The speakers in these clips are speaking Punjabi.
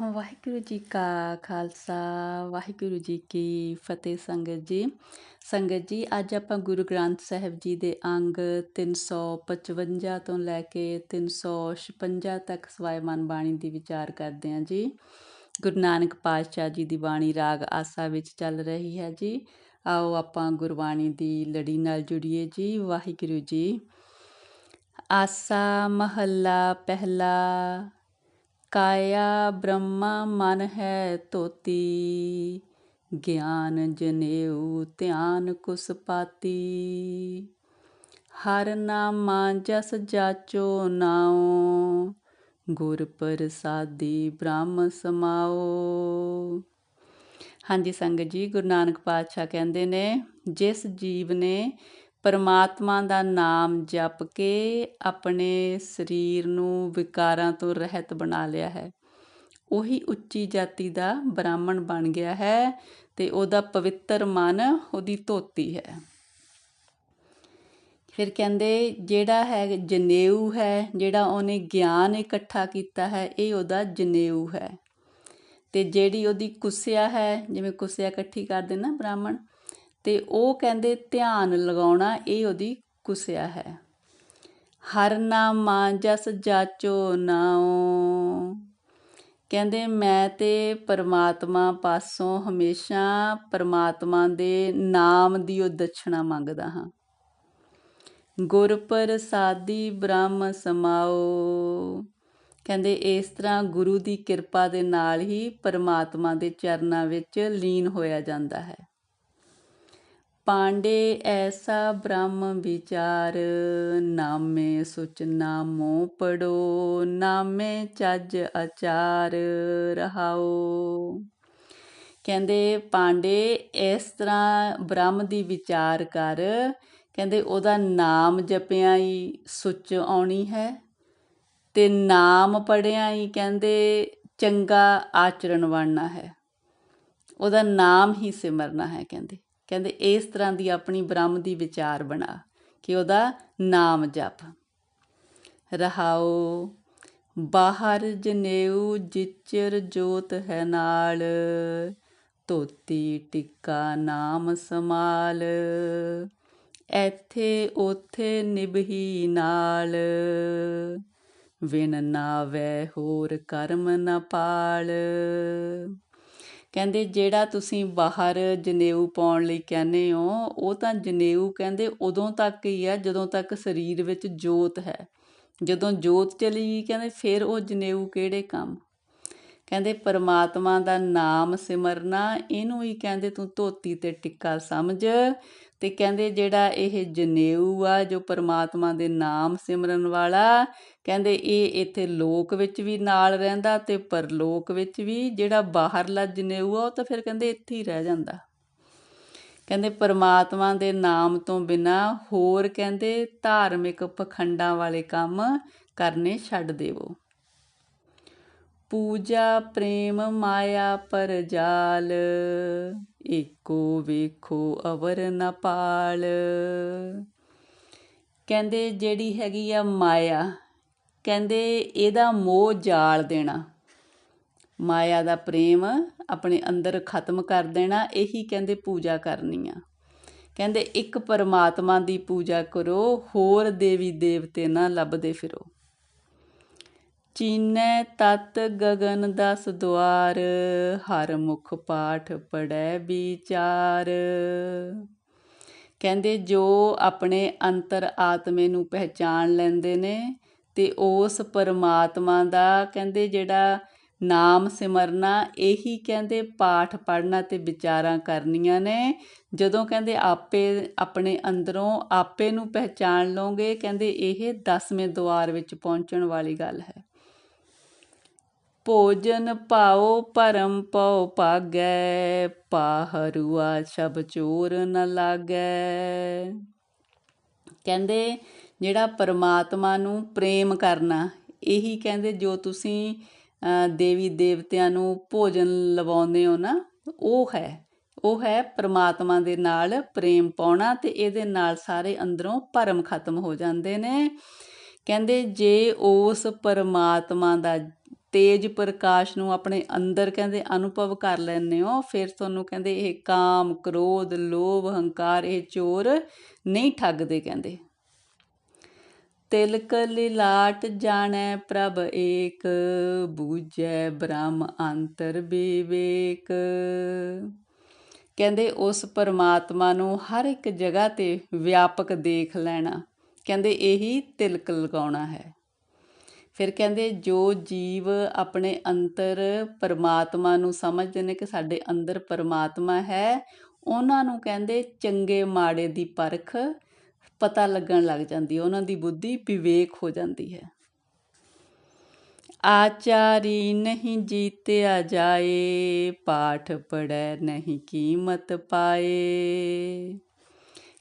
ਵਾਹਿਗੁਰੂ ਜੀ ਕਾ ਖਾਲਸਾ, ਵਾਹਿਗੁਰੂ ਜੀ ਕੀ ਫਤਿਹ ਸੰਗਤ ਜੀ। ਸੰਗਤ ਜੀ, ਅੱਜ ਆਪਾਂ ਗੁਰੂ ਗ੍ਰੰਥ ਸਾਹਿਬ ਜੀ ਦੇ ਅੰਗ 355 ਤੋਂ ਲੈ ਕੇ 356 ਤੱਕ ਸਵਾਇਮਾਨ ਬਾਣੀ ਦੀ ਵਿਚਾਰ ਕਰਦੇ ਹਾਂ ਜੀ। ਗੁਰੂ ਨਾਨਕ ਪਾਤਸ਼ਾਹ ਜੀ ਦੀ ਬਾਣੀ ਰਾਗ ਆਸਾ ਵਿੱਚ ਚੱਲ ਰਹੀ ਹੈ ਜੀ। ਆਓ ਆਪਾਂ ਗੁਰਬਾਣੀ ਦੀ ਲੜੀ ਨਾਲ ਜੁੜੀਏ ਜੀ, ਵਾਹਿਗੁਰੂ ਜੀ। ਆਸਾ ਮਹੱਲਾ ਪਹਿਲਾ ਕਾਇਆ ਬ੍ਰਹਮਾ ਮਨ ਹੈ ਤੋਤੀ, ਗਿਆਨ ਜਨੇਊ ਧਿਆਨ ਕੁਸ ਪਾਤੀ। ਹਰ ਨਾਮਾ ਜਸ ਜਾਚੋ ਨਾਉ, ਗੁਰ ਪ੍ਰਸਾਦੀ ਬ੍ਰਹਮ ਸਮਾਓ ਹਾਂਜੀ ਸੰਗਤ ਜੀ, ਗੁਰੂ ਨਾਨਕ ਪਾਤਸ਼ਾਹ ਕਹਿੰਦੇ ਨੇ, ਜਿਸ ਜੀਵ ਨੇ ਪਰਮਾਤਮਾ ਦਾ ਨਾਮ ਜਪ ਕੇ ਆਪਣੇ ਸਰੀਰ ਨੂੰ ਵਿਕਾਰਾਂ ਤੋਂ ਰਹਿਤ ਬਣਾ ਲਿਆ ਹੈ। ਉਹੀ ਉੱਚੀ ਜਾਤੀ ਦਾ ਬ੍ਰਾਹਮਣ ਬਣ ਗਿਆ ਹੈ ਤੇ ਉਹਦਾ ਪਵਿੱਤਰ ਮਨ ਉਹਦੀ ਧੋਤੀ ਹੈ। ਫਿਰ ਕਹਿੰਦੇ, ਜਿਹੜਾ ਹੈ ਜਨੇਊ ਹੈ, ਜਿਹੜਾ ਉਹਨੇ ਗਿਆਨ ਇਕੱਠਾ ਕੀਤਾ ਹੈ, ਇਹ ਉਹਦਾ ਜਨੇਊ ਹੈ। ਤੇ ਜਿਹੜੀ ਉਹਦੀ ਕੁਸਿਆ ਹੈ, ਜਿਵੇਂ ਕੁਸਿਆ ਇਕੱਠੀ ਕਰਦੇ ਨਾ ਬ੍ਰਾਹਮਣ ਤੇ ਉਹ ਕਹਿੰਦੇ ਧਿਆਨ ਲਗਾਉਣਾ ਇਹ ਉਹਦੀ ਕੁਸਿਆ ਹੈ। ਹਰ ਨਾਮਾ ਜਸ ਜਾਚੋ ਨਾਉ। ਕਹਿੰਦੇ ਮੈਂ ਤੇ ਪਰਮਾਤਮਾ ਪਾਸੋਂ ਹਮੇਸ਼ਾ ਪਰਮਾਤਮਾ ਦੇ ਨਾਮ ਦੀ ਉਹ ਦਛਣਾ ਮੰਗਦਾ ਹਾਂ। ਗੁਰ ਪ੍ਰਸਾਦੀ ਬ੍ਰਹਮ ਸਮਾਓ। ਕਹਿੰਦੇ ਇਸ ਤਰ੍ਹਾਂ ਗੁਰੂ ਦੀ ਕਿਰਪਾ ਦੇ ਨਾਲ ਹੀ ਪਰਮਾਤਮਾ ਦੇ ਚਰਨਾਂ ਵਿੱਚ ਲੀਨ ਹੋਇਆ ਜਾਂਦਾ ਹੈ। ਪਾਂਡੇ ਐਸਾ ਬ੍ਰਹਮ ਵਿਚਾਰ, ਨਾਮੇ ਸੁਚ ਨਾਮੋ ਪੜੋ, ਨਾਮੇ ਚੱਜ ਆਚਾਰ ਰਹਾਓ। ਕਹਿੰਦੇ, ਪਾਂਡੇ, ਇਸ ਤਰ੍ਹਾਂ ਬ੍ਰਹਮ ਦੀ ਵਿਚਾਰ ਕਰ। ਕਹਿੰਦੇ, ਉਹਦਾ ਨਾਮ ਜਪਿਆ ਹੀ ਸੁੱਚ ਆਉਣੀ ਹੈ ਤੇ ਨਾਮ ਪੜਿਆ ਹੀ ਕਹਿੰਦੇ, ਚੰਗਾ ਆਚਰਣ ਬਣਨਾ ਹੈ। ਉਹਦਾ ਨਾਮ ਹੀ ਸਿਮਰਨਾ ਹੈ, ਕਹਿੰਦੇ। ਕਹਿੰਦੇ ਇਸ ਤਰ੍ਹਾਂ ਦੀ ਆਪਣੀ ਬ੍ਰਹਮ ਦੀ ਵਿਚਾਰ ਬਣਾ ਕਿ ਉਹਦਾ ਨਾਮ ਜਪ। ਰਹਾਓ, ਬਾਹਰ ਜਨੇਊ ਜਿਚਰ ਜੋਤ ਹੈ ਨਾਲ ਤੋਤੀ ਟਿੱਕਾ ਨਾਮ ਸਮਾਲ ਇੱਥੇ ਉਥੇ ਨਿਭੀ ਨਾਲ ਵਿਨ ਨਾਵੇ ਹੋਰ ਕਰਮ ਨਾ ਪਾਲ। ਕਹਿੰਦੇ ਜਿਹੜਾ ਤੁਸੀਂ ਬਾਹਰ ਜਨੇਊ ਪਾਉਣ ਲਈ ਕਹਿੰਦੇ ਹੋ, ਉਹ ਤਾਂ ਜਨੇਊ ਕਹਿੰਦੇ ਉਦੋਂ ਤੱਕ ਹੀ ਆ, ਜਦੋਂ ਤੱਕ ਸਰੀਰ ਵਿੱਚ ਜੋਤ ਹੈ। ਜਦੋਂ ਜੋਤ ਚਲੀ ਗਈ ਕਹਿੰਦੇ ਫਿਰ ਉਹ ਜਨੇਊ ਕਿਹੜੇ ਕੰਮ? ਕਹਿੰਦੇ ਪਰਮਾਤਮਾ ਦਾ ਨਾਮ ਸਿਮਰਨਾ, ਇਹਨੂੰ ਹੀ ਕਹਿੰਦੇ ਤੂੰ ਧੋਤੀ ਤੇ ਟਿੱਕਾ ਸਮਝ। ਅਤੇ ਕਹਿੰਦੇ ਜਿਹੜਾ ਇਹ ਜਨੇਊ ਆ, ਜੋ ਪਰਮਾਤਮਾ ਦੇ ਨਾਮ ਸਿਮਰਨ ਵਾਲਾ, ਕਹਿੰਦੇ ਇਹ ਇੱਥੇ ਲੋਕ ਵਿੱਚ ਵੀ ਨਾਲ ਰਹਿੰਦਾ ਤੇ ਪਰਲੋਕ ਵਿੱਚ ਵੀ, ਜਿਹੜਾ ਬਾਹਰਲਾ ਜਨੇਊ ਆ, ਉਹ ਤਾਂ ਫਿਰ ਕਹਿੰਦੇ ਇੱਥੇ ਹੀ ਰਹਿ ਜਾਂਦਾ। ਕਹਿੰਦੇ ਪਰਮਾਤਮਾ ਦੇ ਨਾਮ ਤੋਂ ਬਿਨਾ ਹੋਰ ਕਹਿੰਦੇ ਧਾਰਮਿਕ ਪਖੰਡਾਂ ਵਾਲੇ ਕੰਮ ਕਰਨੇ ਛੱਡ ਦੇਵੋ। ਪੂਜਾ ਪ੍ਰੇਮ ਮਾਇਆ ਪਰ ਜਾਲ, ਏਕੋ ਵੇਖੋ ਅਵਰ ਨ ਪਾਲ। ਕਹਿੰਦੇ ਜਿਹੜੀ ਹੈਗੀ ਆ ਮਾਇਆ, ਕਹਿੰਦੇ ਇਹਦਾ ਮੋਹ ਜਾਲ ਦੇਣਾ। ਮਾਇਆ ਦਾ ਪ੍ਰੇਮ ਆਪਣੇ ਅੰਦਰ ਖਤਮ ਕਰ ਦੇਣਾ, ਇਹੀ ਕਹਿੰਦੇ ਪੂਜਾ ਕਰਨੀ ਆ। ਕਹਿੰਦੇ ਇੱਕ ਪਰਮਾਤਮਾ ਦੀ ਪੂਜਾ ਕਰੋ, ਹੋਰ ਦੇਵੀ ਦੇਵਤੇ ਨਾ ਲੱਭਦੇ ਫਿਰੋ। ਚੀਨੈ ਤਤ ਗਗਨ ਦਸ ਦੁਆਰ, ਹਰ ਮੁਖ ਪਾਠ ਪੜੈ ਵਿਚਾਰ। ਕਹਿੰਦੇ, ਜੋ ਆਪਣੇ ਅੰਤਰ ਆਤਮੇ ਨੂੰ ਪਹਿਚਾਨ ਲੈਂਦੇ ਨੇ, ਤੇ ਉਸ ਪਰਮਾਤਮਾ ਦਾ, ਕਹਿੰਦੇ, ਜਿਹੜਾ ਨਾਮ ਸਿਮਰਨਾ, ਇਹੀ ਕਹਿੰਦੇ, ਪਾਠ ਪੜਨਾ ਤੇ ਵਿਚਾਰਾਂ ਕਰਨੀਆਂ ਨੇ। ਜਦੋਂ ਕਹਿੰਦੇ, ਆਪੇ, ਆਪਣੇ ਅੰਦਰੋਂ ਆਪੇ ਨੂੰ ਪਹਿਚਾਨ ਲਓਗੇ, ਕਹਿੰਦੇ, ਇਹ 10ਵੇਂ ਦੁਆਰ ਵਿੱਚ ਪਹੁੰਚਣ ਵਾਲੀ ਗੱਲ ਹੈ। ਭੋਜਨ ਪਾਓ, ਭਰਮ ਪਉ ਪਾਗੈ ਪਾਹਰੂਆ ਛਬ ਚੋਰ ਨ ਲਾਗੈ। ਕਹਿੰਦੇ, ਜਿਹੜਾ ਪਰਮਾਤਮਾ ਨੂੰ ਪ੍ਰੇਮ ਕਰਨਾ, ਇਹੀ ਕਹਿੰਦੇ, ਜੋ ਤੁਸੀਂ ਦੇਵੀ ਦੇਵਤਿਆਂ ਨੂੰ ਭੋਜਨ ਲਵਾਉਂਦੇ ਹੋ ਨਾ, ਉਹ ਹੈ। ਉਹ ਹੈ ਪਰਮਾਤਮਾ ਦੇ ਨਾਲ ਪ੍ਰੇਮ ਪਾਉਣਾ ਤੇ ਇਹਦੇ ਨਾਲ ਸਾਰੇ ਅੰਦਰੋਂ ਭਰਮ ਖਤਮ ਹੋ ਜਾਂਦੇ ਨੇ। ਕਹਿੰਦੇ, ਜੇ ਉਸ ਪਰਮਾਤਮਾ ਦਾ ਤੇਜ ਪ੍ਰਕਾਸ਼ ਨੂੰ ਆਪਣੇ ਅੰਦਰ ਕਹਿੰਦੇ ਅਨੁਭਵ ਕਰ ਲੈਂਦੇ ਹੋ। ਫਿਰ ਤੁਹਾਨੂੰ ਕਹਿੰਦੇ ਇਹ ਕਾਮ, ਕ੍ਰੋਧ, ਲੋਭ, ਹੰਕਾਰ, ਇਹ ਚੋਰ ਨਹੀਂ ਠੱਗਦੇ ਕਹਿੰਦੇ। ਤਿਲਕ ਲਿਲਾਟ ਜਾਣੈ ਪ੍ਰਭ ਏਕ, ਬੂਝੈ ਬ੍ਰਹਮ ਅੰਤਰ ਵਿਵੇਕ ਕਹਿੰਦੇ ਉਸ ਪਰਮਾਤਮਾ ਨੂੰ ਹਰ ਇੱਕ ਜਗ੍ਹਾ ਤੇ ਵਿਆਪਕ ਦੇਖ ਲੈਣਾ। ਕਹਿੰਦੇ ਇਹੀ ਤਿਲਕ ਲਗਾਉਣਾ ਹੈ। ਫਿਰ ਕਹਿੰਦੇ, ਜੋ ਜੀਵ ਆਪਣੇ ਅੰਤਰ ਪਰਮਾਤਮਾ ਨੂੰ ਸਮਝਦੇ ਨੇ ਕਿ ਸਾਡੇ ਅੰਦਰ ਪਰਮਾਤਮਾ ਹੈ, ਉਹਨਾਂ ਨੂੰ ਕਹਿੰਦੇ ਚੰਗੇ ਮਾੜੇ ਦੀ ਪਰਖ, ਪਤਾ ਲੱਗਣ ਲੱਗ ਜਾਂਦੀ ਹੈ, ਉਹਨਾਂ ਦੀ ਬੁੱਧੀ ਵਿਵੇਕ ਹੋ ਜਾਂਦੀ ਹੈ। ਆਚਾਰੀ ਨਹੀਂ ਜੀਤਿਆ ਜਾਏ, ਪਾਠ ਪੜੈ ਨਹੀਂ ਕੀਮਤ ਪਾਏ।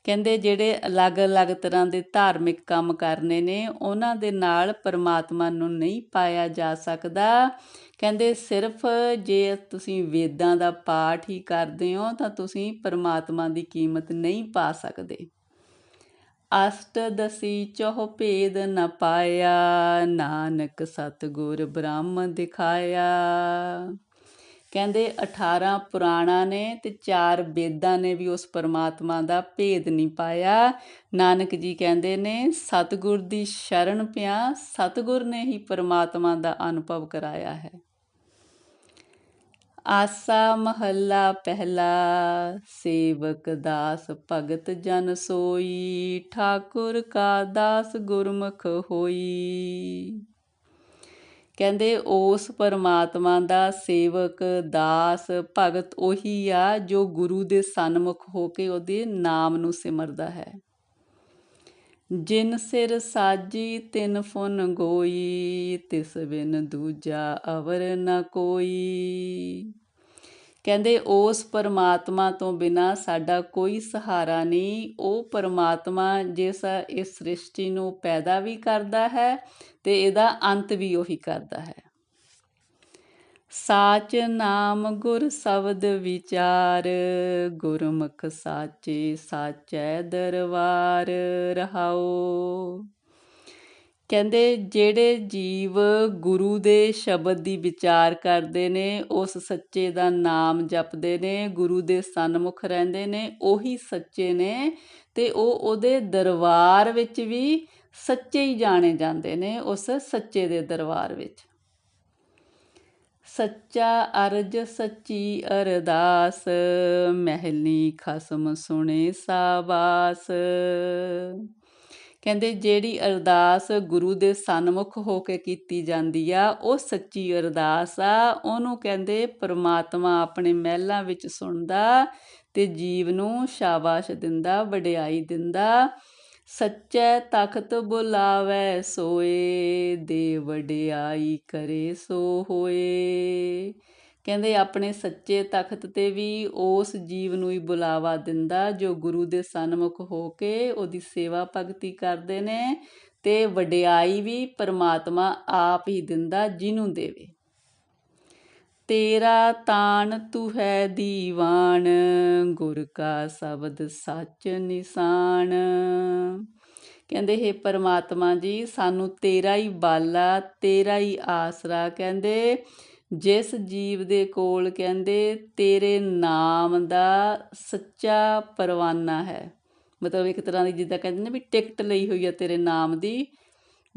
ਕਹਿੰਦੇ ਜਿਹੜੇ ਅਲੱਗ-ਅਲੱਗ ਤਰ੍ਹਾਂ ਦੇ ਧਾਰਮਿਕ ਕੰਮ ਕਰਨੇ ਨੇ, ਉਹਨਾਂ ਦੇ ਨਾਲ ਪਰਮਾਤਮਾ ਨੂੰ ਨਹੀਂ ਪਾਇਆ ਜਾ ਸਕਦਾ। ਕਹਿੰਦੇ ਸਿਰਫ ਜੇ ਤੁਸੀਂ ਵੇਦਾਂ ਦਾ ਪਾਠ ਹੀ ਕਰਦੇ ਹੋ, ਤਾਂ ਤੁਸੀਂ ਪਰਮਾਤਮਾ ਦੀ ਕੀਮਤ ਨਹੀਂ ਪਾ ਸਕਦੇ। ਅਸ਼ਟ ਦਸੀ ਚੋਹ ਭੇਦ ਨ ਪਾਇਆ, ਨਾਨਕ ਸਤਗੁਰ ਬ੍ਰਹਮ ਦਿਖਾਇਆ। ਕਹਿੰਦੇ 18 ਪੁਰਾਣਾ ਨੇ ਤੇ ਚਾਰ ਵੇਦਾਂ ਨੇ ਵੀ ਉਸ ਪਰਮਾਤਮਾ ਦਾ ਭੇਦ ਨਹੀਂ ਪਾਇਆ। ਨਾਨਕ ਜੀ ਕਹਿੰਦੇ ਨੇ, ਸਤਗੁਰ ਦੀ ਸ਼ਰਨ ਪਿਆ, ਸਤਗੁਰ ਨੇ ਹੀ ਪਰਮਾਤਮਾ ਦਾ ਅਨੁਭਵ ਕਰਾਇਆ ਹੈ। ਆਸਾ ਮਹੱਲਾ ਪਹਿਲਾ, ਸੇਵਕ ਦਾਸ ਭਗਤ ਜਨ ਸੋਈ, ਠਾਕੁਰ ਕਾ ਦਾਸ ਗੁਰਮੁਖ ਹੋਈ। ਕਹਿੰਦੇ ਉਸ ਪਰਮਾਤਮਾ ਦਾ ਸੇਵਕ, ਦਾਸ, ਭਗਤ ਉਹੀ ਆ ਜੋ ਗੁਰੂ ਦੇ ਸਨਮੁਖ ਹੋ ਕੇ ਉਹਦੇ ਨਾਮ ਨੂੰ ਸਿਮਰਦਾ ਹੈ। ਜਿਨ ਸਿਰ ਸਾਜੀ, ਤਿਨ ਫੁਨ ਗੋਈ, ਤਿਸ ਬਿਨ ਦੂਜਾ ਅਵਰ ਨ ਕੋਈ। ਕਹਿੰਦੇ ਉਸ ਪਰਮਾਤਮਾ ਤੋਂ ਬਿਨਾ ਸਾਡਾ ਕੋਈ ਸਹਾਰਾ ਨਹੀਂ, ਉਹ ਪਰਮਾਤਮਾ ਜਿਸ ਇਸ ਸ੍ਰਿਸ਼ਟੀ ਨੂੰ ਪੈਦਾ ਵੀ ਕਰਦਾ ਹੈ ਤੇ ਇਹਦਾ ਅੰਤ ਵੀ ਉਹੀ ਕਰਦਾ ਹੈ। ਸਾਚ ਨਾਮ ਗੁਰ ਸ਼ਬਦ ਵਿਚਾਰ, ਗੁਰਮੁਖ ਸਾਚੇ ਸਾਚੈ ਦਰਬਾਰ ਰਹਾਓ ਕਹਿੰਦੇ ਜਿਹੜੇ ਜੀਵ ਗੁਰੂ ਦੇ ਸ਼ਬਦ ਦੀ ਵਿਚਾਰ ਕਰਦੇ ਨੇ, ਉਸ ਸੱਚੇ ਦਾ ਨਾਮ ਜਪਦੇ ਨੇ, ਗੁਰੂ ਦੇ ਸਨਮੁਖ ਰਹਿੰਦੇ ਨੇ, ਉਹੀ ਸੱਚੇ ਨੇ ਤੇ ਉਹ ਉਹਦੇ ਦਰਬਾਰ ਵਿੱਚ ਵੀ ਸੱਚੇ ਹੀ ਜਾਣੇ ਜਾਂਦੇ ਨੇ ਉਸ ਸੱਚੇ ਦੇ ਦਰਬਾਰ ਵਿੱਚ। ਸੱਚਾ ਅਰਜ ਸੱਚੀ ਅਰਦਾਸ, ਮਹਿਲੀ ਖਸਮ ਸੁਣੇ ਸਾਬਾਸ ਕਹਿੰਦੇ ਜਿਹੜੀ ਅਰਦਾਸ ਗੁਰੂ ਦੇ ਸਨਮੁਖ ਹੋ ਕੇ ਕੀਤੀ ਜਾਂਦੀ ਆ, ਉਹ ਸੱਚੀ ਅਰਦਾਸ ਆ। ਉਹਨੂੰ ਕਹਿੰਦੇ ਪ੍ਰਮਾਤਮਾ ਆਪਣੇ ਮਹਿਲਾਂ ਵਿੱਚ ਸੁਣਦਾ ਤੇ ਜੀਵ ਨੂੰ ਸ਼ਾਬਾਸ਼ ਦਿੰਦਾ, ਵਡਿਆਈ ਦਿੰਦਾ। ਸੱਚੇ ਤਖਤ ਬੁਲਾਵੇ ਸੋਏ, ਦੇ ਵਡਿਆਈ ਕਰੇ ਸੋ ਹੋਏ। ਕਹਿੰਦੇ ਆਪਣੇ ਸੱਚੇ ਤਖਤ ਤੇ ਵੀ ਉਸ ਜੀਵ ਨੂੰ ਹੀ ਬੁਲਾਵਾ ਦਿੰਦਾ, ਜੋ ਗੁਰੂ ਦੇ ਸਨਮੁਖ ਹੋ ਕੇ ਉਹਦੀ ਸੇਵਾ ਭਗਤੀ ਕਰਦੇ ਨੇ ਤੇ ਵਡਿਆਈ ਵੀ ਪਰਮਾਤਮਾ ਆਪ ਹੀ ਦਿੰਦਾ, ਜਿਹਨੂੰ ਦੇਵੇ। ਤੇਰਾ ਤਾਣ ਤੂੰ ਹੈ ਦੀਵਾਨ, ਗੁਰ ਕਾ ਸ਼ਬਦ ਸੱਚ ਨਿਸ਼ਾਨ। ਕਹਿੰਦੇ, ਹੈ ਪਰਮਾਤਮਾ ਜੀ, ਸਾਨੂੰ ਤੇਰਾ ਹੀ ਬਾਲਾ, ਤੇਰਾ ਹੀ ਆਸਰਾ ਕਹਿੰਦੇ, ਜਿਸ ਜੀਵ ਦੇ ਕੋਲ ਕਹਿੰਦੇ, ਤੇਰੇ ਨਾਮ ਦਾ ਸੱਚਾ ਪਰਵਾਨਾ ਹੈ। ਮਤਲਬ ਇੱਕ ਤਰ੍ਹਾਂ ਦੀ ਜਿੱਦਾਂ ਕਹਿੰਦੇ ਨੇ ਵੀ ਟਿਕਟ ਲਈ ਹੋਈ ਹੈ ਤੇਰੇ ਨਾਮ ਦੀ,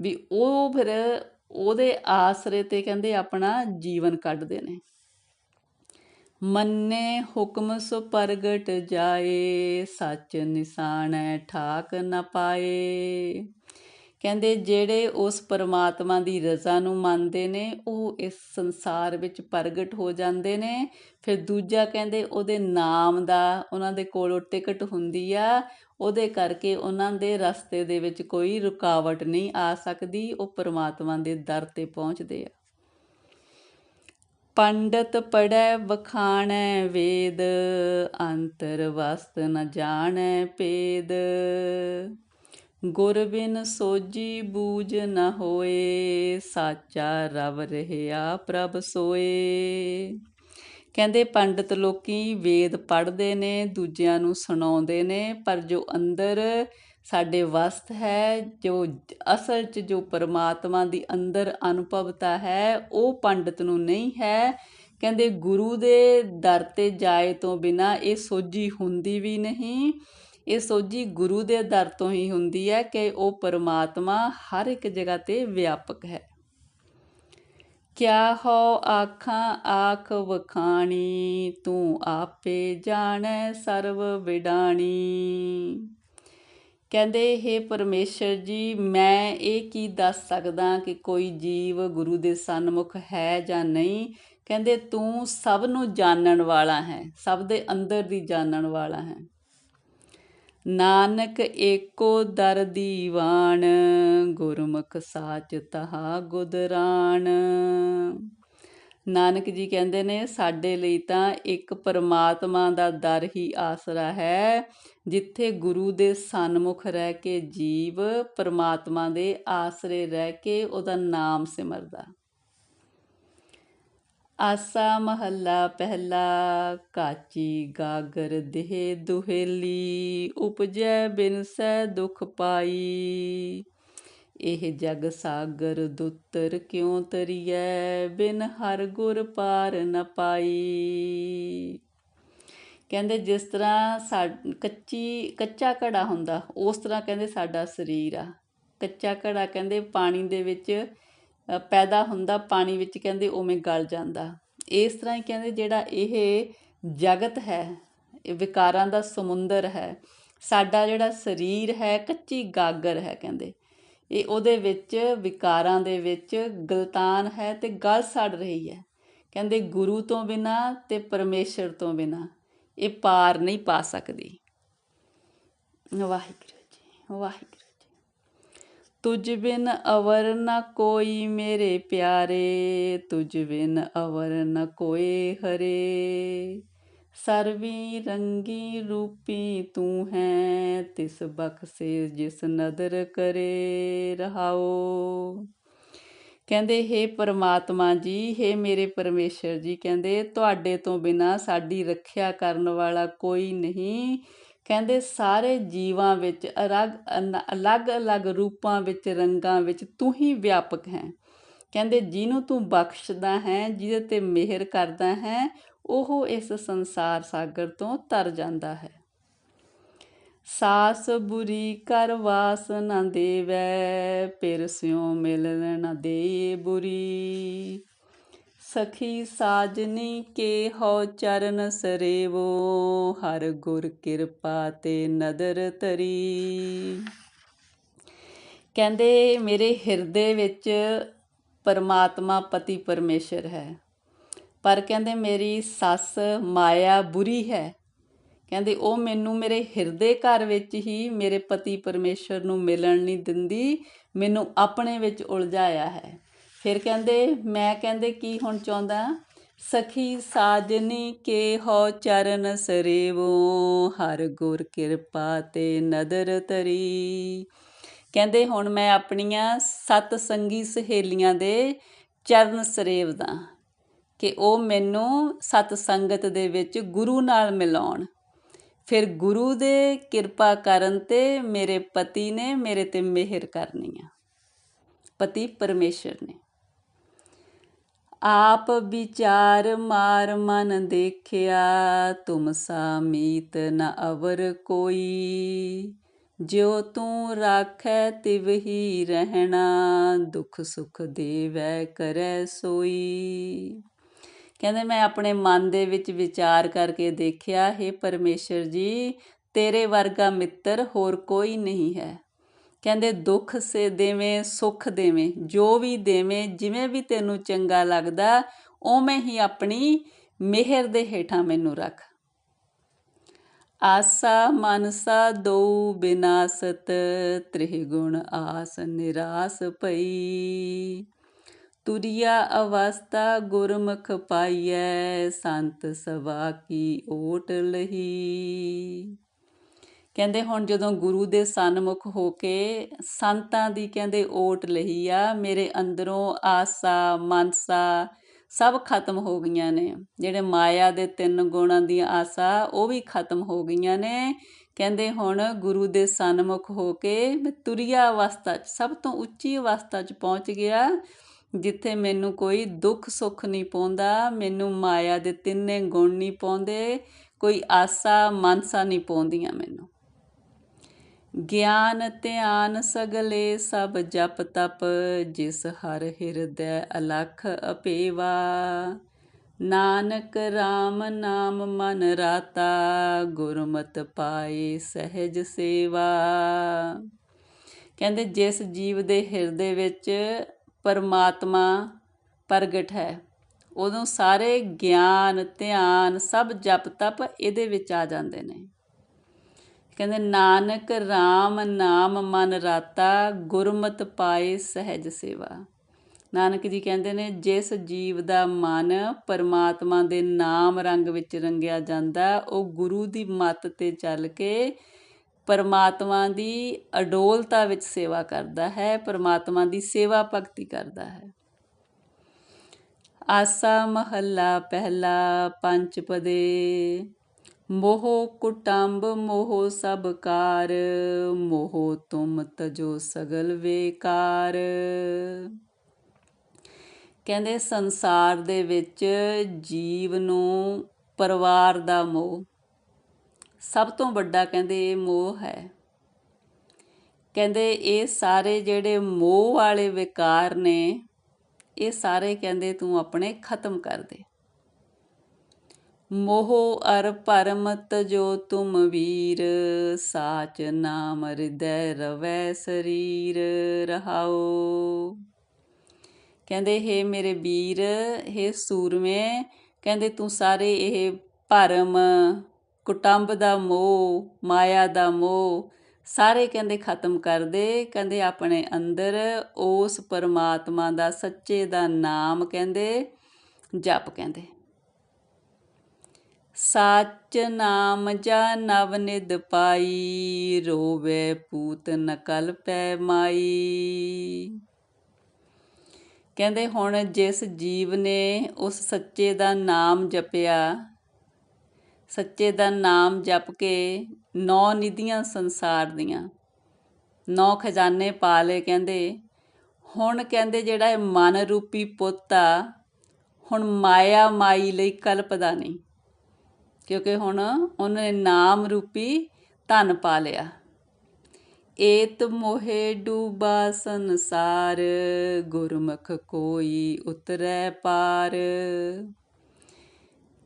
ਵੀ ਉਹ ਫਿਰ ਉਹਦੇ ਆਸਰੇ ਤੇ ਕਹਿੰਦੇ ਆਪਣਾ ਜੀਵਨ ਕੱਢਦੇ ਨੇ। ਮੰਨੇ ਹੁਕਮ ਸੋ ਪ੍ਰਗਟ ਜਾਏ, ਸੱਚ ਨਿਸ਼ਾਨੈ ਠਾਕ ਨਾ ਪਾਏ। ਕਹਿੰਦੇ ਜਿਹੜੇ ਉਸ ਪਰਮਾਤਮਾ ਦੀ ਰਜ਼ਾ ਨੂੰ ਮੰਨਦੇ ਨੇ, ਉਹ ਇਸ ਸੰਸਾਰ ਵਿੱਚ ਪ੍ਰਗਟ ਹੋ ਜਾਂਦੇ ਨੇ। ਫਿਰ ਦੂਜਾ ਕਹਿੰਦੇ ਉਹਦੇ ਨਾਮ ਦਾ ਉਹਨਾਂ ਦੇ ਕੋਲੋਂ ਟਿਕਟ ਹੁੰਦੀ ਆ, ਉਹਦੇ ਕਰਕੇ ਉਹਨਾਂ ਦੇ ਰਸਤੇ ਦੇ ਵਿੱਚ ਕੋਈ ਰੁਕਾਵਟ ਨਹੀਂ ਆ ਸਕਦੀ, ਉਹ ਪਰਮਾਤਮਾ ਦੇ ਦਰ ਤੇ ਪਹੁੰਚਦੇ ਆ। ਪੰਡਤ ਪੜੈ ਵਖਾਣੈ, ਵੇਦ, ਅੰਤਰ ਵਸਤ ਨ ਜਾਣੈ ਪੇਦ ਗੁਰ ਬਿਨ ਸੋਜੀ ਬੂਝ ਨ ਹੋਏ, ਸਾਚਾ ਰਵ ਰਹਿਆ ਪ੍ਰਭ ਸੋਏ। ਕਹਿੰਦੇ ਪੰਡਤ ਲੋਕੀ ਵੇਦ ਪੜ੍ਹਦੇ ਨੇ, ਦੂਜਿਆਂ ਨੂੰ ਸੁਣਾਉਂਦੇ ਨੇ, ਪਰ ਜੋ ਅੰਦਰ ਸਾਡੇ ਵਸਤ ਹੈ, ਜੋ ਅਸਲ 'ਚ ਜੋ ਪਰਮਾਤਮਾ ਦੀ ਅੰਦਰ ਅਨੁਭਵਤਾ ਹੈ, ਉਹ ਪੰਡਤ ਨੂੰ ਨਹੀਂ ਹੈ। ਕਹਿੰਦੇ ਗੁਰੂ ਦੇ ਦਰ ਤੇ ਜਾਏ ਤੋਂ ਬਿਨਾ ਇਹ ਸੋਝੀ ਹੁੰਦੀ ਵੀ ਨਹੀਂ। ਇਹ ਸੋਝੀ ਗੁਰੂ ਦੇ ਦਰ ਤੋਂ ਹੀ ਹੁੰਦੀ ਹੈ ਕਿ ਉਹ ਪਰਮਾਤਮਾ ਹਰ ਇੱਕ ਜਗ੍ਹਾ ਤੇ ਵਿਆਪਕ ਹੈ। ਕਿਆ ਹੋ ਆਖਾਂ, ਆਖ ਵਖਾਣੀ, ਤੂੰ ਆਪੇ ਜਾਣੈ ਸਰਵ ਵਿਡਾਣੀ। ਕਹਿੰਦੇ हे ਪਰਮੇਸ਼ਰ ਜੀ, ਮੈਂ ਇਹ ਕੀ ਦੱਸ ਸਕਦਾ ਕਿ ਕੋਈ ਜੀਵ ਗੁਰੂ ਦੇ ਸਨਮੁਖ ਹੈ ਜਾਂ ਨਹੀਂ? ਕਹਿੰਦੇ, ਤੂੰ ਸਭ ਨੂੰ ਜਾਣਨ ਵਾਲਾ ਹੈ, ਸਭ ਦੇ ਅੰਦਰ ਦੀ ਜਾਣਨ ਵਾਲਾ ਹੈ। ਨਾਨਕ ਏਕੋ ਦਰ ਦੀਵਾਨ, ਗੁਰਮੁਖ ਸਾਚ ਤਹਾ ਗੁਦਰਾਣ ਨਾਨਕ ਜੀ ਕਹਿੰਦੇ ਨੇ, ਸਾਡੇ ਲਈ ਤਾਂ ਇੱਕ ਪਰਮਾਤਮਾ ਦਾ ਦਰ ਹੀ ਆਸਰਾ ਹੈ, ਜਿੱਥੇ ਗੁਰੂ ਦੇ ਸਨਮੁਖ ਰਹਿ ਕੇ ਜੀਵ ਪਰਮਾਤਮਾ ਦੇ ਆਸਰੇ ਰਹਿ ਕੇ ਉਹਦਾ ਨਾਮ ਸਿਮਰਦਾ। ਆਸਾ ਮਹੱਲਾ ਪਹਿਲਾ ਕਾਚੀ ਗਾਗਰ ਦੇਹ ਦੁਹੇਲੀ, ਉਪਜੈ ਬਿਨਸੈ ਦੁਖ ਪਾਈ। ਇਹ ਜਗ ਸਾਗਰ ਦੁੱਤਰ ਕਿਉ ਤਰੀਐ, ਬਿਨ ਹਰ ਗੁਰ ਪਾਰ ਨ ਪਾਈ। ਕਹਿੰਦੇ ਜਿਸ ਤਰ੍ਹਾਂ ਕੱਚੀ, ਕੱਚਾ ਘੜਾ ਹੁੰਦਾ, ਉਸ ਤਰ੍ਹਾਂ ਕਹਿੰਦੇ ਸਾਡਾ ਸਰੀਰ ਆ। ਕੱਚਾ ਘੜਾ ਕਹਿੰਦੇ ਪਾਣੀ ਦੇ ਵਿੱਚ ਪੈਦਾ ਹੁੰਦਾ ਪਾਣੀ ਵਿੱਚ ਕਹਿੰਦੇ ਉਵੇਂ ਗਲ ਜਾਂਦਾ। ਇਸ ਤਰ੍ਹਾਂ ਹੀ ਕਹਿੰਦੇ ਜਿਹੜਾ ਇਹ ਜਗਤ ਹੈ, ਇਹ ਵਿਕਾਰਾਂ ਦਾ ਸਮੁੰਦਰ ਹੈ, ਸਾਡਾ ਜਿਹੜਾ ਸਰੀਰ ਹੈ, ਕੱਚੀ ਗਾਗਰ ਹੈ ਕਹਿੰਦੇ। ਇਹ ਉਹਦੇ ਵਿੱਚ ਵਿਕਾਰਾਂ ਦੇ ਵਿੱਚ ਗਲਤਾਨ ਹੈ ਤੇ ਗਲ ਸੜ ਰਹੀ ਹੈ। ਕਹਿੰਦੇ ਗੁਰੂ ਤੋਂ ਬਿਨਾ ਤੇ ਪਰਮੇਸ਼ਰ ਤੋਂ ਬਿਨਾ ਇਹ ਪਾਰ ਨਹੀਂ ਪਾ ਸਕਦੀ। ਵਾਹਿਗੁਰੂ ਜੀ, ਵਾਹਿਗੁਰੂ ਤੁਝ ਬਿਨ ਅਵਰ ਨ ਕੋਈ ਮੇਰੇ ਪਿਆਰੇ, ਤੁਝ ਬਿਨ ਅਵਰ ਨ ਕੋਏ ਹਰੇ। ਸਰਵੀ ਰੰਗੀ ਰੂਪੀ ਤੂੰ ਹੈ, ਤਿਸ ਬਖਸ਼ੇ ਜਿਸ ਨਦਰ ਕਰੇ ਰਹਾਓ। ਕਹਿੰਦੇ हे ਪਰਮਾਤਮਾ ਜੀ हे ਮੇਰੇ ਪਰਮੇਸ਼ਰ ਜੀ, ਕਹਿੰਦੇ, ਤੁਹਾਡੇ ਤੋਂ ਬਿਨਾ ਸਾਡੀ ਰੱਖਿਆ ਕਰਨ ਵਾਲਾ ਕੋਈ ਨਹੀਂ। ਕਹਿੰਦੇ ਸਾਰੇ ਜੀਵਾਂ ਵਿੱਚ ਅਲੱਗ-ਅਲੱਗ ਰੂਪਾਂ ਵਿੱਚ, ਰੰਗਾਂ ਵਿੱਚ ਤੂੰ ਹੀ ਵਿਆਪਕ ਹੈ। ਕਹਿੰਦੇ ਜਿਹਨੂੰ ਤੂੰ ਬਖਸ਼ਦਾ ਹੈ, ਜਿਹਦੇ ਤੇ ਮਿਹਰ ਕਰਦਾ ਹੈ, ਉਹ ਇਸ ਸੰਸਾਰ ਸਾਗਰ ਤੋਂ ਤਰ ਜਾਂਦਾ ਹੈ। ਸਾਸ ਬੁਰੀ ਕਰ ਵਾਸ ਨਾ ਦੇਵੈ ਪਿਰ ਸਿਉ ਮਿਲਣ ਨਾ ਦੇ ਬੁਰੀ। ਸਖੀ ਸਾਜਨੀ ਕੇ ਹੋ ਚਰਨ ਸਰੇਵੋ, ਹਰ ਗੁਰ ਕਿਰਪਾ ਤੇ ਨਦਰ ਤਰੀ ਕਹਿੰਦੇ, ਮੇਰੇ ਹਿਰਦੇ ਵਿੱਚ ਪਰਮਾਤਮਾ ਪਤੀ ਪਰਮੇਸ਼ਰ ਹੈ। ਪਰ ਕਹਿੰਦੇ, ਮੇਰੀ ਸੱਸ ਮਾਇਆ ਬੁਰੀ ਹੈ। ਕਹਿੰਦੇ, ਉਹ ਮੈਨੂੰ ਮੇਰੇ ਹਿਰਦੇ ਘਰ ਵਿੱਚ ਹੀ ਮੇਰੇ ਪਤੀ ਪਰਮੇਸ਼ਰ ਨੂੰ ਮਿਲਣ ਨਹੀਂ ਦਿੰਦੀ, ਮੈਨੂੰ ਆਪਣੇ ਵਿੱਚ ਉਲਝਾਇਆ ਹੈ। ਫਿਰ ਕਹਿੰਦੇ, ਮੈਂ ਕਹਿੰਦੇ ਕੀ ਹੁਣ ਚਾਹੁੰਦਾ? ਸਖੀ ਸਾਜਨੀ ਕੇ ਹੋ ਚਰਨ ਸਰੇਵੋ, ਹਰ ਗੁਰ ਕਿਰਪਾ ਤੇ ਨਦਰ ਤਰੀ ਕਹਿੰਦੇ ਹੁਣ ਮੈਂ ਆਪਣੀਆਂ ਸਤ ਸੰਗੀ ਸਹੇਲੀਆਂ ਦੇ ਚਰਨ ਸਰੇਵਦਾ ਕਿ ਉਹ ਮੈਨੂੰ ਸਤ ਸੰਗਤ ਦੇ ਵਿੱਚ ਗੁਰੂ ਨਾਲ ਮਿਲਾਉਣ। ਫਿਰ ਗੁਰੂ ਦੇ ਕਿਰਪਾ ਕਰਨ ਤੇ ਮੇਰੇ ਪਤੀ ਨੇ ਮੇਰੇ ਤੇ ਮਿਹਰ ਕਰਨੀ ਆ। ਪਤੀ ਪਰਮੇਸ਼ਰ ਨੇ। ਆਪ ਵਿਚਾਰ ਮਾਰ ਮਨ ਦੇਖਿਆ, ਤੁਮ ਸਾਮੀਤ ਨ ਅਵਰ ਕੋਈ। ਜਿਉ ਤੂੰ ਰਾਖੈ ਤਿਵਹੀ ਰਹਿਣਾ, ਦੁਖ ਸੁਖ ਦੇਵੈ ਕਰੈ ਸੋਈ। ਕਹਿੰਦੇ, ਮੈਂ ਆਪਣੇ ਮਨ ਦੇ ਵਿੱਚ ਵਿਚਾਰ ਕਰਕੇ ਦੇਖਿਆ, ਹੈ ਪਰਮੇਸ਼ਰ ਜੀ, ਤੇਰੇ ਵਰਗਾ ਮਿੱਤਰ ਹੋਰ ਕੋਈ ਨਹੀਂ ਹੈ। ਕਹਿੰਦੇ, ਦੁੱਖ ਸੇ ਦੇਵੇਂ, ਸੁੱਖ ਦੇਵੇਂ, ਜੋ ਵੀ ਦੇਵੇਂ, ਜਿਵੇਂ ਵੀ ਤੈਨੂੰ ਚੰਗਾ ਲੱਗਦਾ, ਉਵੇਂ ਹੀ ਆਪਣੀ ਮਿਹਰ ਦੇ ਹੇਠਾਂ ਮੈਨੂੰ ਰੱਖ। ਆਸਾ ਮਨਸਾ ਦੋ ਬਿਨਾਸਤ, ਤ੍ਰਿਗੁਣ ਆਸ ਨਿਰਾਸ ਪਈ ਤੁਰਿਆ ਅਵਸਥਾ ਗੁਰਮੁਖ ਪਾਈਐ, ਸੰਤ ਸਵਾ ਕੀ ਓਟ ਲਹੀ। ਕਹਿੰਦੇ ਹੁਣ ਜਦੋਂ ਗੁਰੂ ਦੇ ਸਨਮੁਖ ਹੋ ਕੇ ਸੰਤਾਂ ਦੀ ਕਹਿੰਦੇ ਓਟ ਲਈ ਆ, ਮੇਰੇ ਅੰਦਰੋਂ ਆਸਾ, ਮਨਸਾ ਸਭ ਖਤਮ ਹੋ ਗਈਆਂ ਨੇ। ਜਿਹੜੇ ਮਾਇਆ ਦੇ ਤਿੰਨ ਗੁਣਾਂ ਦੀਆਂ ਆਸਾ, ਉਹ ਵੀ ਖਤਮ ਹੋ ਗਈਆਂ ਨੇ। ਕਹਿੰਦੇ ਹੁਣ ਗੁਰੂ ਦੇ ਸਨਮੁਖ ਹੋ ਕੇ ਮੈਂ ਤੁਰਿਆ ਅਵਸਥਾ 'ਚ, ਸਭ ਤੋਂ ਉੱਚੀ ਅਵਸਥਾ 'ਚ ਪਹੁੰਚ ਗਿਆ, ਜਿੱਥੇ ਮੈਨੂੰ ਕੋਈ ਦੁੱਖ ਸੁੱਖ ਨਹੀਂ ਪਾਉਂਦਾ, ਮੈਨੂੰ ਮਾਇਆ ਦੇ ਤਿੰਨੇ ਗੁਣ ਨਹੀਂ ਪਾਉਂਦੇ, ਕੋਈ ਆਸਾ, ਮਨਸਾ ਨਹੀਂ ਪਾਉਂਦੀਆਂ ਮੈਨੂੰ। ਗਿਆਨ ਧਿਆਨ ਸਗਲੇ ਸਭ ਜਪ ਤਪ, ਜਿਸ ਹਰ ਹਿਰਦੈ ਅਲਖ ਅਪੇਵਾ। ਨਾਨਕ RAM ਨਾਮ ਮਨ ਰਾਤਾ, ਗੁਰਮਤ ਪਾਏ ਸਹਿਜ ਸੇਵਾ। ਕਹਿੰਦੇ ਜਿਸ ਜੀਵ ਦੇ ਹਿਰਦੇ ਵਿੱਚ ਪਰਮਾਤਮਾ ਪ੍ਰਗਟ ਹੈ, ਉਦੋਂ ਸਾਰੇ ਗਿਆਨ ਧਿਆਨ ਸਭ ਜਪ ਤਪ ਇਹਦੇ ਵਿੱਚ ਆ ਜਾਂਦੇ ਨੇ। ਕਹਿੰਦੇ, ਨਾਨਕ RAM ਨਾਮ ਮਨ ਰਾਤਾ, ਗੁਰਮਤ ਪਾਏ ਸਹਿਜ ਸੇਵਾ। ਨਾਨਕ ਜੀ ਕਹਿੰਦੇ ਨੇ, ਜਿਸ ਜੀਵ ਦਾ ਮਨ ਪਰਮਾਤਮਾ ਦੇ ਨਾਮ ਰੰਗ ਵਿੱਚ ਰੰਗਿਆ ਜਾਂਦਾ, ਉਹ ਗੁਰੂ ਦੀ ਮੱਤ ਤੇ ਚੱਲ ਕੇ ਪਰਮਾਤਮਾ ਦੀ ਅਡੋਲਤਾ ਵਿੱਚ ਸੇਵਾ ਕਰਦਾ ਹੈ, ਪਰਮਾਤਮਾ ਦੀ ਸੇਵਾ ਭਗਤੀ ਕਰਦਾ ਹੈ। ਆਸਾ ਮਹੱਲਾ ਪਹਿਲਾ ਪੰਜ ਪਦੇ ਮੋਹ ਕੁਟੰਬ ਮੋਹ ਸਭ ਕਾਰ, ਮੋਹ ਤੁਮ ਤਜੋ ਸਗਲ ਵੇਕਾਰ। ਕਹਿੰਦੇ ਸੰਸਾਰ ਦੇ ਵਿੱਚ ਜੀਵ ਨੂੰ ਪਰਿਵਾਰ ਦਾ ਮੋਹ, ਸਭ ਤੋਂ ਵੱਡਾ ਕਹਿੰਦੇ ਇਹ ਮੋਹ ਹੈ। ਕਹਿੰਦੇ ਇਹ ਸਾਰੇ ਜਿਹੜੇ ਮੋਹ ਵਾਲੇ ਵਿਕਾਰ ਨੇ, ਇਹ ਸਾਰੇ ਕਹਿੰਦੇ ਤੂੰ ਆਪਣੇ ਖਤਮ ਕਰ ਦੇ। ਮੋਹ ਅਰ ਪਰਮਤ ਜੋ ਤੁਮ ਵੀਰ, ਸਾਚ ਨਾਮ ਹਿਰਦੈ ਰਵੈ ਸਰੀਰ ਰਹਾਓ ਕਹਿੰਦੇ, ਹੇ ਮੇਰੇ ਵੀਰ, ਹੇ ਸੂਰਮੇ, ਕਹਿੰਦੇ, ਤੂੰ ਸਾਰੇ ਇਹ ਭਰਮ, ਕੁਟੰਬ ਦਾ ਮੋਹ, ਮਾਇਆ ਦਾ ਮੋਹ, ਸਾਰੇ ਕਹਿੰਦੇ, ਖਤਮ ਕਰ ਦੇ। ਕਹਿੰਦੇ, ਆਪਣੇ ਅੰਦਰ ਉਸ ਪਰਮਾਤਮਾ ਦਾ, ਸੱਚੇ ਦਾ ਨਾਮ ਕਹਿੰਦੇ, ਜਪ ਕਹਿੰਦੇ। ਸੱਚ ਨਾਮ ਜਾ ਨਵ ਨਿਦ ਪਾਈ, ਰੋਵੇ ਪੂਤ ਨਕਲ ਪੈ ਮਾਈ। ਕਹਿੰਦੇ ਹੁਣ ਜਿਸ ਜੀਵ ਨੇ ਉਸ ਸੱਚੇ ਦਾ ਨਾਮ ਜਪਿਆ, ਸੱਚੇ ਦਾ ਨਾਮ ਜਪ ਕੇ ਨੌ ਨਿਧੀਆਂ ਸੰਸਾਰ ਦੀਆਂ, ਨੌ ਖਜ਼ਾਨੇ ਪਾ ਲਏ ਕਹਿੰਦੇ। ਹੁਣ ਕਹਿੰਦੇ ਜਿਹੜਾ ਇਹ ਮਨ ਰੂਪੀ ਪੁੱਤ ਆ, ਹੁਣ ਮਾਇਆ ਮਾਈ ਲਈ ਕਲਪਦਾ ਨਹੀਂ। ਕਿਉਂਕਿ ਹੁਣ ਉਹਨੇ ਨਾਮ ਰੂਪੀ ਧਨ ਪਾ ਲਿਆ। ਏਤ ਮੋਹੇ ਡੂਬਾ ਸੰਸਾਰ, ਗੁਰਮੁਖ ਕੋਈ ਉਤਰੈ ਪਾਰ।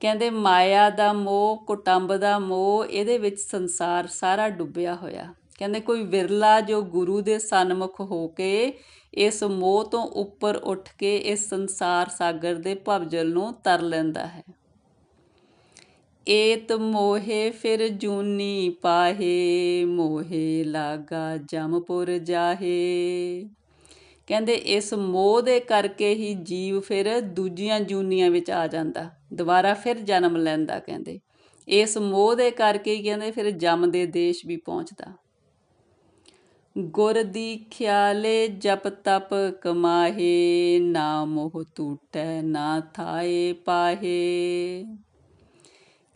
ਕਹਿੰਦੇ ਮਾਇਆ ਦਾ ਮੋਹ, ਕੁਟੰਬ ਦਾ ਮੋਹ, ਇਹਦੇ ਵਿੱਚ ਸੰਸਾਰ ਸਾਰਾ ਡੁੱਬਿਆ ਹੋਇਆ। ਕਹਿੰਦੇ ਕੋਈ ਵਿਰਲਾ ਜੋ ਗੁਰੂ ਦੇ ਸਨਮੁਖ ਹੋ ਕੇ ਇਸ ਮੋਹ ਤੋਂ ਉੱਪਰ ਉੱਠ ਕੇ ਇਸ ਸੰਸਾਰ ਸਾਗਰ ਦੇ ਭਵਜਲ ਨੂੰ ਤਰ ਲੈਂਦਾ ਹੈ। ਏਤ ਮੋਹੇ ਫਿਰ ਜੂਨੀ ਪਾਹੇ, ਮੋਹੇ ਲਾਗਾ ਜਮਪੁਰ ਜਾਹੇ। ਕਹਿੰਦੇ ਇਸ ਮੋਹ ਦੇ ਕਰਕੇ ਹੀ ਜੀਵ ਫਿਰ ਦੂਜੀਆਂ ਜੂਨੀਆਂ ਵਿੱਚ ਆ ਜਾਂਦਾ, ਦੁਬਾਰਾ ਫਿਰ ਜਨਮ ਲੈਂਦਾ ਕਹਿੰਦੇ। ਇਸ ਮੋਹ ਦੇ ਕਰਕੇ ਹੀ ਕਹਿੰਦੇ ਫਿਰ ਜਮ ਦੇ ਦੇਸ਼ ਵੀ ਪਹੁੰਚਦਾ। ਗੁਰ ਦੀ ਖਿਆਲੇ ਜਪ ਤਪ ਕਮਾਹੇ, ਨਾ ਮੋਹ ਟੂਟੈ, ਨਾ ਥਾਏ ਪਾਹੇ।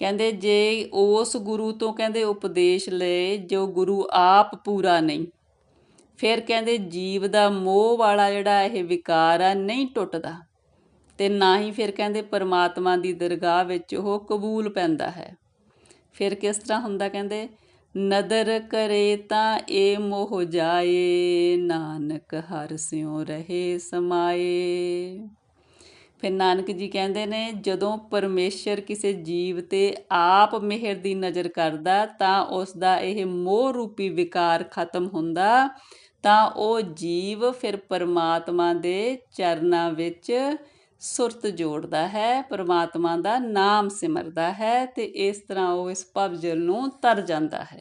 ਕਹਿੰਦੇ ਜੇ ਉਸ ਗੁਰੂ ਤੋਂ ਕਹਿੰਦੇ ਉਪਦੇਸ਼ ਲਏ, ਜੋ ਗੁਰੂ ਆਪ ਪੂਰਾ ਨਹੀਂ। ਫਿਰ ਕਹਿੰਦੇ ਜੀਵ ਦਾ ਮੋਹ ਵਾਲਾ ਜਿਹੜਾ ਇਹ ਵਿਕਾਰ ਆ, ਨਹੀਂ ਟੁੱਟਦਾ। ਤੇ ਨਾ ਹੀ ਫਿਰ ਕਹਿੰਦੇ ਪਰਮਾਤਮਾ ਦੀ ਦਰਗਾਹ ਵਿੱਚ ਉਹ ਕਬੂਲ ਪੈਂਦਾ ਹੈ। ਫਿਰ ਕਿਸ ਤਰ੍ਹਾਂ ਹੁੰਦਾ ਕਹਿੰਦੇ, ਨਦਰ ਕਰੇ ਤਾਂ ਏ ਮੋਹ ਜਾਏ, ਨਾਨਕ ਹਰ ਸਿਉ ਰਹੇ ਸਮਾਏ। ਫਿਰ ਨਾਨਕ ਜੀ ਕਹਿੰਦੇ ਨੇ, ਜਦੋਂ ਪਰਮੇਸ਼ਰ ਕਿਸੇ ਜੀਵ ਤੇ ਆਪ ਮਿਹਰ ਦੀ ਨਜ਼ਰ ਕਰਦਾ, ਤਾਂ ਉਸ ਦਾ ਇਹ ਮੋਹ ਰੂਪੀ ਵਿਕਾਰ ਖਤਮ ਹੁੰਦਾ, ਤਾਂ ਉਹ ਜੀਵ ਫਿਰ ਪਰਮਾਤਮਾ ਦੇ ਚਰਨਾਂ ਵਿੱਚ ਸੁਰਤ ਜੋੜਦਾ ਹੈ, ਪਰਮਾਤਮਾ ਦਾ ਨਾਮ ਸਿਮਰਦਾ ਹੈ ਤੇ ਇਸ ਤਰ੍ਹਾਂ ਉਹ ਇਸ ਭਵਜਲ ਨੂੰ ਤਰ ਜਾਂਦਾ ਹੈ।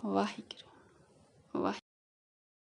ਜੀ ਵਾਹਿਗੁਰੂ ਵਾਹਿਗੁਰੂ